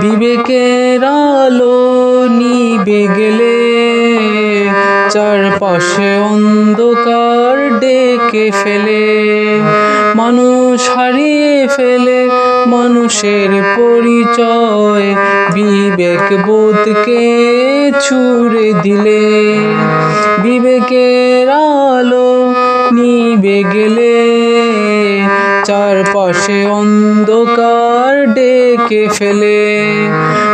বিবেকের আলো নিবে গেলে, চারপাশে অন্ধকার ডেকে ফেলে। মানুষ হারিয়ে ফেলে, মানুষের পরিচয় বিবেক বোধকে ছুড়ে দিলে। বিবেকের আলো নিবে গেলে চারপাশে অন্ধকার ডেকে ফেলে,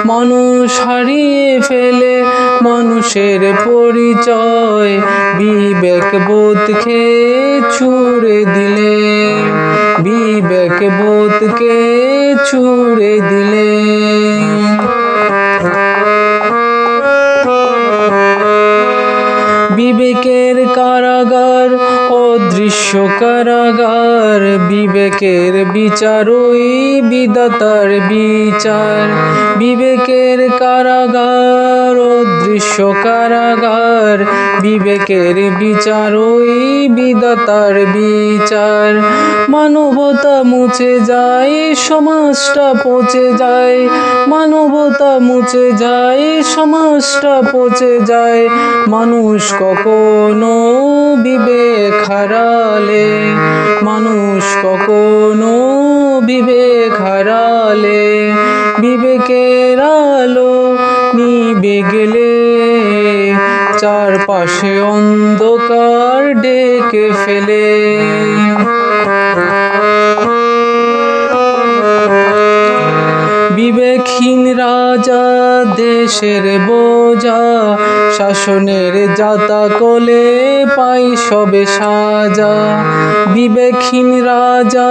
মানুষ হারিয়ে ফেলে, মানুষের পরিচয় বিবেক বোধকে ছুড়ে দিলে, বিবেক বোধকে ছুড়ে দিলে। বিবেকের কারাগার, অদৃশ্য কারাগার, বিবেকের বিচারই বিদাতার বিচার। বিবেকের কারাগার, অদৃশ্য কারাগার, বিবেকের বিচারই বিদাতার বিচার। মানবতা মুছে যায়, সমাজটা পচে যায়। মানবতা মুছে যায় সমাজটা পচে যায়। মানুষ কখনো বিবেক হারালে। মানুষ কখনো বিবেক হারালে। বিবেকের আলো নিবে গেলে। চারপাশে অন্ধকার ডেকে ফেলে। রাজা দেশের বোঝা, শাসনের যাতা কোলে পাই সবে সাজা। বিবেকহীন রাজা,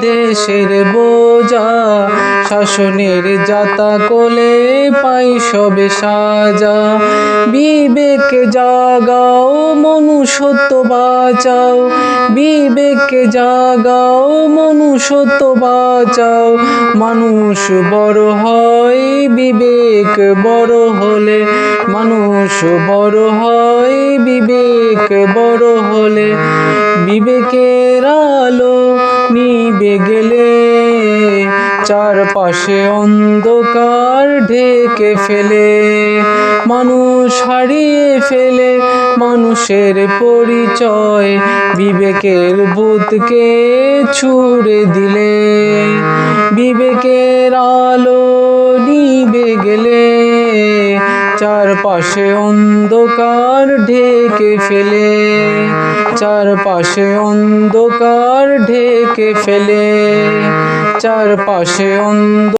দেশের বোঝা, শাসনের যাতা কোলে পাই সবে সাজা। বিবেক জাগাও, মনুষ্যত্ব বাঁচাও। বিবেক জাগাও, মনুষ্যত্ব বাঁচাও। মানুষ বড় হয় বিবেক বড় হলে, মানুষ বড় হয় বিবেক বড় হলে। বিবেকের আলো নিবে গেলে, চারপাশে অন্ধকার ঢেকে ফেলে। মানুষ হারিয়ে ফেলে, মানুষের পরিচয় বিবেকের বুধকে ছুড়ে দিলে। বিবেকের চারপাশে অন্ধকার ঢেকে ফেলে। চারপাশে অন্ধকার ঢেকে ফেলে। চারপাশে অন্ধ